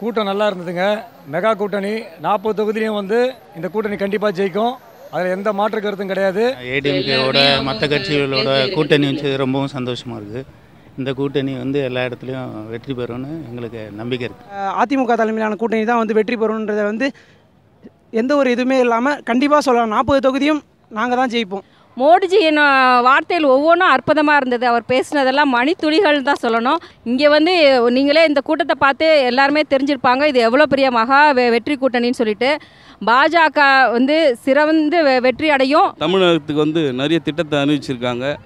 கூட்டம் நல்லா இருந்ததுங்க. மெகா கூட்டணி. நாற்பது தொகுதியிலையும் வந்து இந்த கூட்டணி கண்டிப்பாக ஜெயிக்கும். அதில் எந்த மாற்று கருத்தும் கிடையாது. ஏடிஎம்கேவோட மற்ற கட்சிகளோட கூட்டணி வச்சு ரொம்பவும் சந்தோஷமாக இருக்குது இந்த கூட்டணி வந்து எல்லா இடத்துலையும் வெற்றி பெறும்னு எங்களுக்கு நம்பிக்கை இருக்குது அதிமுக தலைமையிலான கூட்டணி தான் வந்து வெற்றி பெறும்ன்றதை வந்து எந்த ஒரு இதுவுமே இல்லாமல் கண்டிப்பாக சொல்லலாம். நாற்பது தொகுதியும் நாங்கள் தான் ஜெயிப்போம். மோடிஜியின் வார்த்தையில் ஒவ்வொன்றும் அற்புதமாக இருந்தது. அவர் பேசினதெல்லாம் மணித்துளிகள் தான் சொல்லணும். இங்கே வந்து நீங்களே இந்த கூட்டத்தை பார்த்து எல்லாருமே தெரிஞ்சிருப்பாங்க. இது எவ்வளோ பெரிய மகா வெ- வெற்றி கூட்டணின்னு சொல்லிட்டு பாஜக வந்து சிறந்து வெ- வெற்றி அடையும். தமிழகத்துக்கு வந்து நிறைய திட்டத்தை அறிவிச்சிருக்காங்க.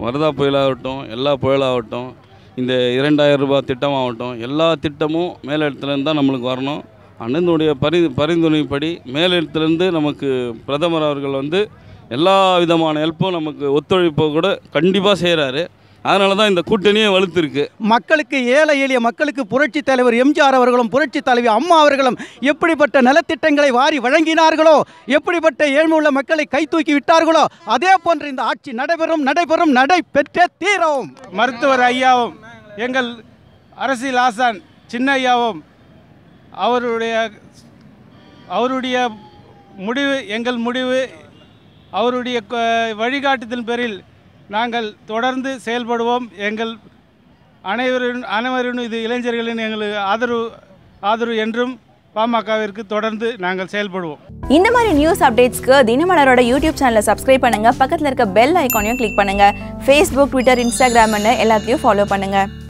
வரதா புயலாகட்டும் எல்லா புயலாகட்டும் இந்த இரண்டாயிரம் ரூபாய் திட்டமாகட்டும் எல்லா திட்டமும் மேலிடத்துலேருந்து தான் நம்மளுக்கு வரணும். அண்ணனுடைய பரி பரிந்துரைப்படி மேலிடத்துலேருந்து நமக்கு பிரதமர் அவர்கள் வந்து எல்லா விதமான ஹெல்ப்பும் நமக்கு ஒத்துழைப்பு கூட கண்டிப்பாக செய்கிறாரு அதனால தான் இந்த கூட்டணியே வலுத்திருக்கு. மக்களுக்கு ஏழை எளிய மக்களுக்கு புரட்சி தலைவர் எம்ஜிஆர் அவர்களும் புரட்சி தலைவி அம்மா அவர்களும் எப்படிப்பட்ட நலத்திட்டங்களை வாரி வழங்கினார்களோ எப்படிப்பட்ட ஏழ்மை உள்ள மக்களை கை தூக்கி விட்டார்களோ அதே போன்று இந்த ஆட்சி நடைபெறும் நடைபெறும் நடைபெற்றே தீரும். மருத்துவர் ஐயாவும் எங்கள் அரசியல் ஆசான் சின்ன ஐயாவும் அவருடைய அவருடைய முடிவு எங்கள் முடிவு அவருடைய வழிகாட்டுதல் பேரில் நாங்கள் தொடர்ந்து செயல்படுவோம். எங்கள் அனைவரும் அனைவரின் இது இளைஞர்களின் எங்களுக்கு ஆதரவு ஆதரவு என்றும் பாமகவிற்கு தொடர்ந்து நாங்கள் செயல்படுவோம். இந்த மாதிரி நியூஸ் அப்டேட்ஸ்க்கு தினமலரோட யூடியூப் சேனலை சப்ஸ்கிரைப் பண்ணுங்க. பக்கத்தில் இருக்க பெல் ஐக்கானையும் கிளிக் பண்ணுங்க. ஃபேஸ்புக் ட்விட்டர் இன்ஸ்டாகிராம்னு எல்லாத்தையும் ஃபாலோ பண்ணுங்க.